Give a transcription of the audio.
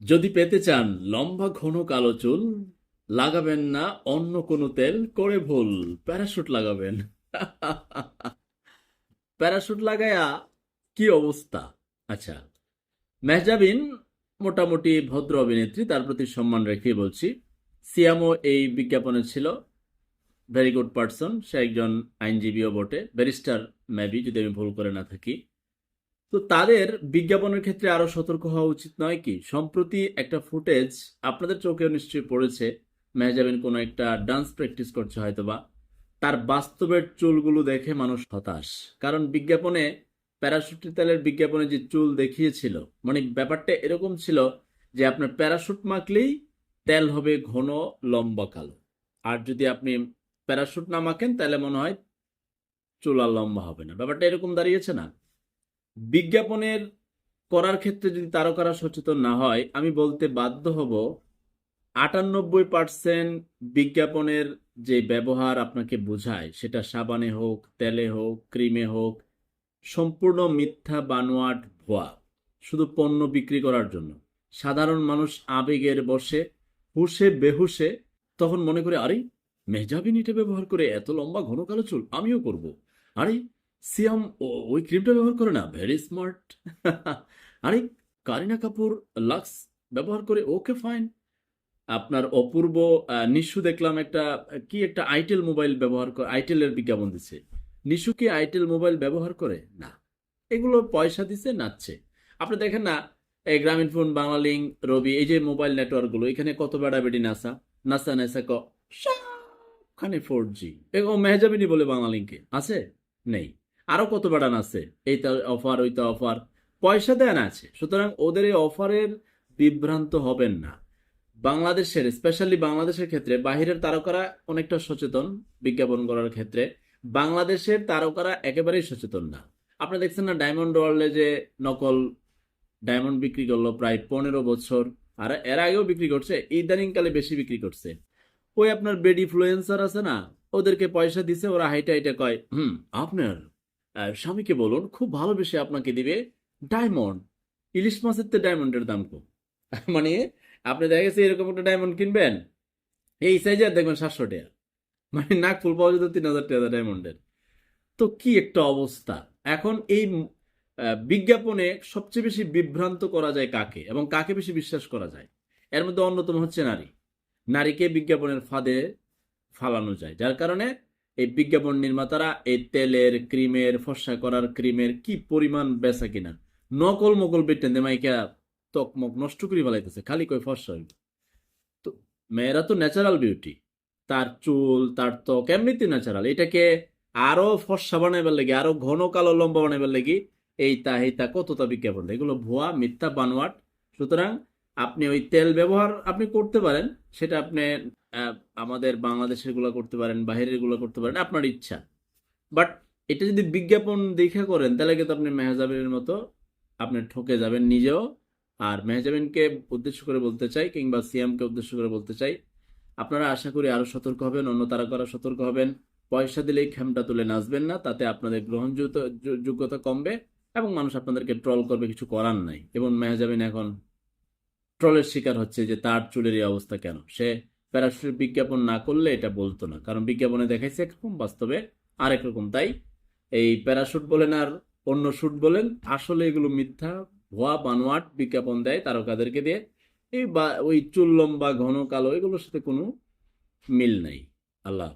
যদি পেতে চান লম্বা ঘন কালো চুল, লাগাবেন না অন্য কোনো তেল, করে ভুল, প্যারাশুট লাগাবেন। প্যারাশুট লাগায়া কি অবস্থা? আচ্ছা মেহজাবিন মোটামুটি ভদ্র অভিনেত্রী, তার প্রতি সম্মান রেখে বলছি, সিয়ামও এই বিজ্ঞাপনে ছিল ভেরি গুড পার্সন সে একজন আইনজীবীও বটে, ব্যারিস্টার মেবি, যদি আমি ভুল করে না থাকি। তো তাদের বিজ্ঞাপনের ক্ষেত্রে আরও সতর্ক হওয়া উচিত নয় কি? সম্প্রতি একটা ফুটেজ আপনাদের চোখেও নিশ্চয়ই পড়েছে। মেহজাবিন কোনো একটা ডান্স প্র্যাকটিস করছে হয়তোবা। তার বাস্তবের চুলগুলো দেখে মানুষ হতাশ। কারণ বিজ্ঞাপনে প্যারাশুট তেলের বিজ্ঞাপনে যে চুল দেখিয়েছিল মানে ব্যাপারটা এরকম ছিল যে আপনার প্যারাশুট মাখলেই তেল হবে ঘন, লম্বা, কালো। আর যদি আপনি প্যারাশুট না মাখেন, তাহলে মনে হয় চুল আর লম্বা হবে না। ব্যাপারটা এরকম দাঁড়িয়েছে না। বিজ্ঞাপনের করার ক্ষেত্রে যদি তারকারা সচেতন না হয়, আমি বলতে বাধ্য হব আটানব্বই পার্সেন্ট বিজ্ঞাপনের যে ব্যবহার আপনাকে বোঝায়, সেটা সাবানে হোক, তেলে হোক, ক্রিমে হোক, সম্পূর্ণ মিথ্যা বানোয়াট ভুয়া। শুধু পণ্য বিক্রি করার জন্য। সাধারণ মানুষ আবেগের বসে হুশে বেহুশে তখন মনে করে, আরে মেহজাবিন এটা ব্যবহার করে এত লম্বা ঘন কালো চুল, আমিও করব। আরে সিয়াম ও- ওই ক্রিমটা ব্যবহার করে না? ভেরি স্মার্ট আরে, কারিনা কাপুর লাক্স ব্যবহার করে, ওকে ফাইন আপনার অপূর্ব নিশু দেখলাম একটা, কি একটা আইটেল মোবাইল ব্যবহার করে, আইটেলের বিজ্ঞাপন দিচ্ছে। নিশু কি আইটেল মোবাইল ব্যবহার করে? না। এগুলো পয়সা দিছে নাচছে। আপনি দেখেন না, এই গ্রামীণ ফোন বাংলালিং রবি, এই যে মোবাইল নেটওয়ার্কগুলো, এখানে কত বেড়া বেড়ি নাসা নাসা নাসা ক সবখানে ফোর জি এরকম মেহজাবিনী বলে বাংলালিংকে। আছে? নেই। আরও কত বেড়ান আছে? এইটা অফার ওইটা অফার পয়সা দেন আছে। সুতরাং ওদের এই অফারের বিভ্রান্ত হবেন না। বাংলাদেশের স্পেশালি বাংলাদেশের ক্ষেত্রে, বাহিরের তারকারা অনেকটা সচেতন বিজ্ঞাপন করার ক্ষেত্রে, বাংলাদেশের তারকারা একেবারেই সচেতন না। আপনি দেখছেন না ডায়মন্ড ওয়ার্ল্ডে যে নকল ডায়মন্ড বিক্রি করল প্রায় পনেরো বছর, আর এর আগেও বিক্রি করছে, ইদানিংকালে বেশি বিক্রি করছে। ওই আপনার বেড ইনফ্লুয়েন্সার আছে না, ওদেরকে পয়সা দিছে, ওরা হাইটা হাইটা কয়, হুম, আপনার স্বামীকে বলুন, খুব ভালোবেসে আপনাকে দিবে। ডায়মন্ড। ইলিশ মাছের তো ডায়মন্ডের দাম কম। মানে আপনি দেখা গেছে এরকম একটা ডায়মন্ড কিনবেন, এই সাইজের দেখবেন সাতশো টাকা। মানে নাক ফুল পাওয়া যেত তিন হাজার টাকা ডায়মন্ডের। তো কি একটা অবস্থা। এখন এই বিজ্ঞাপনে সবচেয়ে বেশি বিভ্রান্ত করা যায় কাকে এবং কাকে বেশি বিশ্বাস করা যায়? এর মধ্যে অন্যতম হচ্ছে নারী। নারীকে বিজ্ঞাপনের ফাঁদে ফালানো যায়, যার কারণে এই বিজ্ঞাপন নির্মাতারা এই তেলের ক্রিমের, ফর্সা করার ক্রিমের কি পরিমাণ বেচা কিনা? নকল মকল বেটেন দে মাইকা তকমক নষ্ট করে ফেলাইতেছে, খালি কই ফর্সা হইল তো মেয়েরা তো ন্যাচারাল বিউটি তার চুল, তার ত্বক এমনিতে ন্যাচারাল এটাকে আরও ফর্সা বানাইবার লাগে, আরও ঘন কালো লম্বা বানাইবার লাগি এইটা এইটা কতটা বিজ্ঞাপন? দেয়। এগুলো ভুয়া, মিথ্যা, বানোয়াট। সুতরাং আপনি ওই তেল ব্যবহার আপনি করতে পারেন, সেটা আপনি আমাদের বাংলাদেশেরগুলো করতে পারেন, বাহিরেরগুলো করতে পারেন, আপনার ইচ্ছা। বাট এটা যদি বিজ্ঞাপন দেখে করেন, তাহলে কিন্তু আপনি মেহজাবিনের মতো আপনি ঠকে যাবেন নিজেও। আর মেহজাবিনকে উদ্দেশ্য করে বলতে চাই, কিংবা সিএমকে উদ্দেশ্য করে বলতে চাই, আপনারা আশা করি আরও সতর্ক হবেন, অন্য তারকারা সতর্ক হবেন। পয়সা দিলেই খেমটা তুলে নাচবেন না, তাতে আপনাদের গ্রহণযোগ্যতা যোগ্যতা কমবে এবং মানুষ আপনাদেরকে ট্রল করবে, কিছু করার নাই। এবং মেহজাবিন এখন ট্রলের শিকার হচ্ছে যে তার চুলের এই অবস্থা কেন? সে প্যারাশুটের বিজ্ঞাপন না করলে এটা বলতো না। কারণ বিজ্ঞাপনে দেখাইছে একরকম বাস্তবে আরেক রকম। তাই এই প্যারাশুট বলেন আর অন্য শুট বলেন, আসলে এগুলো মিথ্যা, ভুয়া, বানোয়াট বিজ্ঞাপন দেয় তারকাদেরকে দিয়ে। এই বা, ওই চুল লম্বা, ঘন, কালো, এগুলোর সাথে কোনো মিল নাই। আল্লাহ